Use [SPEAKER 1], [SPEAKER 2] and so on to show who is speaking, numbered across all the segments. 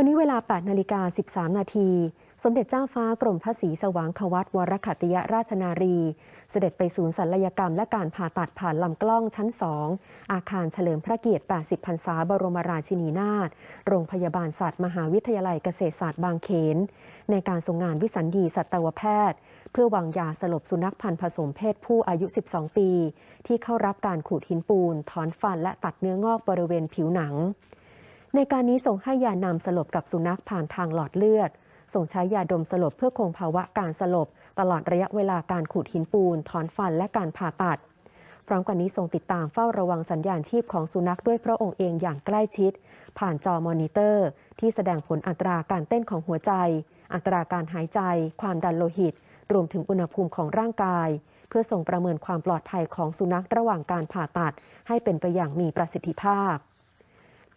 [SPEAKER 1] วันนี้เวลา 8 นาฬิกา 13 นาที สมเด็จเจ้าฟ้ากรมพระศรีสว่างควัตวรขัตติยราชนารี เสด็จไปศูนย์ศัลยกรรมและการผ่าตัดผ่านลำกล้องชั้น 2 อาคารเฉลิมพระเกียรติ 80 พรรษาบรมราชินีนาถ โรงพยาบาลสัตว์มหาวิทยาลัยเกษตรศาสตร์บางเขน ในการทรงงานวิสัญญีสัตวแพทย์ เพื่อวางยาสลบสุนัขพันธุ์ผสมเพศผู้อายุ 12 ปี ที่เข้ารับการขูดหินปูน ถอนฟันและตัดเนื้องอกบริเวณผิวหนัง ในการนี้ส่งให้ยานำสลบกับสุนัขผ่านทางหลอดเลือด ส่งใช้ยาดมสลบเพื่อคงภาวะการสลบ ตลอดระยะเวลาการขูดหินปูน ถอนฟันและการผ่าตัด พร้อมกันนี้ทรงติดตามเฝ้าระวังสัญญาณชีพของสุนัขด้วยพระองค์เองอย่างใกล้ชิด ผ่านจอมอนิเตอร์ ที่แสดงผลอัตราการเต้นของหัวใจ อัตราการหายใจ ความดันโลหิต รวมถึงอุณหภูมิของร่างกาย เพื่อส่งประเมินความปลอดภัยของสุนัขระหว่างการผ่าตัด ให้เป็นไปอย่างมีประสิทธิภาพ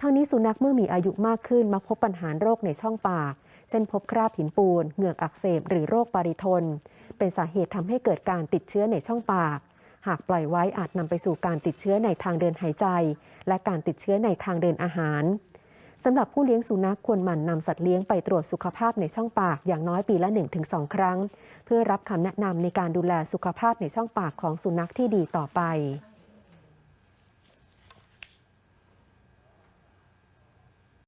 [SPEAKER 1] ทั้งนี้สุนัขเมื่อมีอายุมากขึ้นมักพบปัญหาโรคในช่องปาก เช่นพบคราบหินปูน เหงือกอักเสบหรือโรคปริทน เป็นสาเหตุทำให้เกิดการติดเชื้อในช่องปาก หากปล่อยไว้อาจนำไปสู่การติดเชื้อในทางเดินหายใจ และการติดเชื้อในทางเดินอาหารสำหรับผู้เลี้ยงสุนัขควรหมั่นนำสัตว์เลี้ยงไปตรวจสุขภาพในช่องปากอย่างน้อยปีละ 1-2 ครั้ง เพื่อรับคำแนะนำในการดูแลสุขภาพในช่องปากของสุนัขที่ดีต่อไป